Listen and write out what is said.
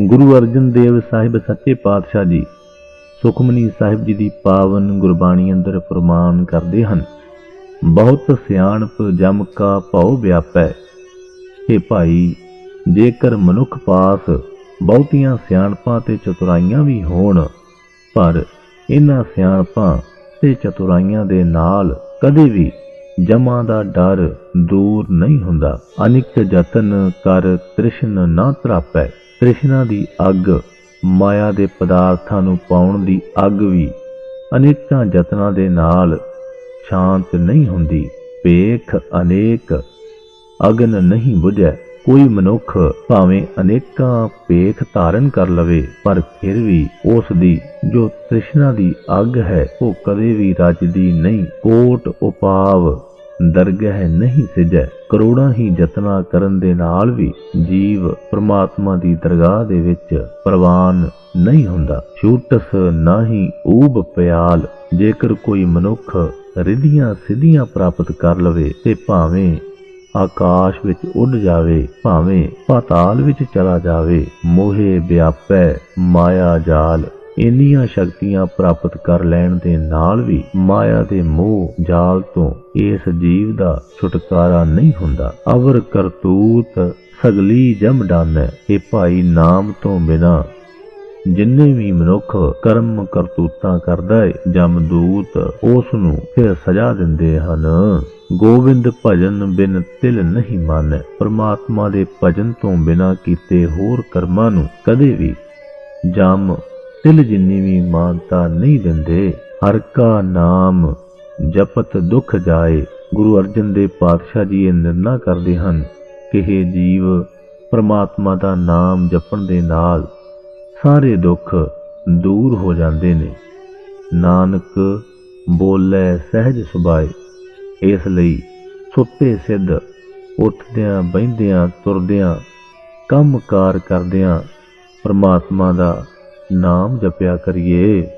ਗੁਰੂ ਅਰਜਨ ਦੇਵ ਸਾਹਿਬ ਸੱਚੇ ਪਾਤਸ਼ਾਹ ਜੀ ਸੁਖਮਨੀ ਸਾਹਿਬ ਜੀ ਦੀ ਪਾਵਨ ਗੁਰਬਾਣੀ ਅੰਦਰ ਫਰਮਾਨ ਕਰਦੇ ਹਨ, ਬਹੁਤ ਸਿਆਣਪ ਜਮ ਕਾ ਭਉ ਵਿਆਪੈ। हे ਭਾਈ, ਜੇਕਰ ਮਨੁੱਖ ਪਾਸ ਬਹੁਤੀਆਂ ਸਿਆਣਪਾਂ ਤੇ ਚਤੁਰਾਈਆਂ ਵੀ ਹੋਣ, ਪਰ ਇਹਨਾਂ ਸਿਆਣਪਾਂ ਤੇ ਚਤੁਰਾਈਆਂ ਦੇ ਨਾਲ ਕਦੇ ਵੀ ਜਮਾਂ ਦਾ ਡਰ ਦੂਰ ਨਹੀਂ ਹੁੰਦਾ। ਅਨਿਕ ਯਤਨ ਕਰ ਤ੍ਰਿਸ਼ਨ ਨਾ ਤਰਾਪੈ। ਤ੍ਰਿਸ਼ਨਾ ਦੀ ਅੱਗ, ਮਾਇਆ ਦੇ ਪਦਾਰਥਾਂ ਨੂੰ ਪਾਉਣ ਦੀ ਅੱਗ ਵੀ ਅਨੇਕਾਂ ਯਤਨਾਂ ਦੇ ਨਾਲ ਸ਼ਾਂਤ ਨਹੀਂ ਹੁੰਦੀ। ਪੇਖ ਅਨੇਕ, ਅਗਨ ਨਹੀਂ ਬੁਝੈ। ਕੋਈ ਮਨੁੱਖ ਭਾਵੇਂ ਅਨੇਕਾਂ ਪੇਖ ਧਾਰਨ ਕਰ ਲਵੇ, ਪਰ ਫਿਰ ਵੀ ਉਸ ਦੀ ਜੋ ਤ੍ਰਿਸ਼ਨਾ ਦੀ ਅੱਗ ਹੈ, ਉਹ ਕਦੇ ਵੀ ਰੱਜਦੀ ਨਹੀਂ। ਕੋਟ ਉਪਾਵ ਦਰਗਹਿ ਨਹੀਂ ਸਿਜੈ। ਕਰੋੜਾਂ ਹੀ ਯਤਨਾ ਕਰਨ ਦੇ ਨਾਲ ਵੀ ਜੀਵ ਪ੍ਰਮਾਤਮਾ ਦੀ ਦਰਗਾਹ ਦੇ ਵਿੱਚ ਪ੍ਰਵਾਨ ਨਹੀਂ ਹੁੰਦਾ। ਛੂਟਸ ਨਾਹੀ ਊਬ ਪਿਆਲ। ਜੇਕਰ ਕੋਈ ਮਨੁੱਖ ਰਿਧੀਆਂ ਸਿੱਧੀਆਂ ਪ੍ਰਾਪਤ ਕਰ ਲਵੇ ਤੇ ਭਾਵੇਂ ਆਕਾਸ਼ ਵਿੱਚ ਉੱਡ ਜਾਵੇ, ਭਾਵੇਂ ਪਾਤਾਲ ਵਿੱਚ ਚਲਾ ਜਾਵੇ, ਮੋਹੇ ਵਿਆਪੈ ਮਾਇਆ ਜਾਲ। ਇੰਨੀਆਂ ਸ਼ਕਤੀਆਂ ਪ੍ਰਾਪਤ ਕਰ ਲੈਣ ਦੇ ਨਾਲ ਵੀ ਮਾਇਆ ਦੇ ਮੋਹ ਜਾਲ ਤੋਂ ਇਸ ਜੀਵ ਦਾ ਛੁਟਕਾਰਾ ਨਹੀਂ ਹੁੰਦਾ। ਅਵਰ ਕਰਤੂਤ ਸਗਲੀ ਜਮ ਡਾਨੈ ਇਹ ਭਾਈ ਨਾਮ ਤੋਂ ਬਿਨਾ ਜਿੰਨੇ ਵੀ ਮਨੁੱਖ ਕਰਮ ਕਰਤੂਤਾਂ ਕਰਦਾ ਏ ਜਮਦੂਤ ਉਸ ਨੂੰ ਫਿਰ ਸਜ਼ਾ ਦਿੰਦੇ ਹਨ। ਗੋਬਿੰਦ ਭਜਨ ਬਿਨ ਤਿਲ ਨਹੀਂ ਮਾਨੈ। ਪਰਮਾਤਮਾ ਦੇ ਭਜਨ ਤੋਂ ਬਿਨਾ ਕੀਤੇ ਹੋਰ ਕਰਮਾਂ ਨੂੰ ਕਦੇ ਵੀ ਜਮ ਤਿਲ ਜਿੰਨੀ ਵੀ ਮਾਨਤਾ ਨਹੀਂ ਦਿੰਦੇ, ਹਰ ਕਾ ਨਾਮ ਜਪਤ ਦੁਖ ਜਾਏ। ਗੁਰੂ ਅਰਜਨ ਦੇਵ ਪਾਤਸ਼ਾਹ ਜੀ ਇਹ ਨਿਰਣਾ ਕਰਦੇ ਹਨ ਕਿ ਇਹ ਜੀਵ, ਪਰਮਾਤਮਾ ਦਾ ਨਾਮ ਜਪਣ ਦੇ ਨਾਲ ਸਾਰੇ ਦੁੱਖ ਦੂਰ ਹੋ ਜਾਂਦੇ ਨੇ। ਨਾਨਕ ਬੋਲੇ ਸਹਿਜ ਸੁਭਾਏ, ਇਸ ਲਈ ਸੁੱਤੇ ਸਿੱਧ ਉੱਠਦਿਆਂ, ਬਹਿੰਦਿਆਂ, ਤੁਰਦਿਆਂ, ਕੰਮਕਾਰ ਕਰਦਿਆਂ ਪਰਮਾਤਮਾ ਦਾ ਨਾਮ ਜਪਿਆ ਕਰੀਏ।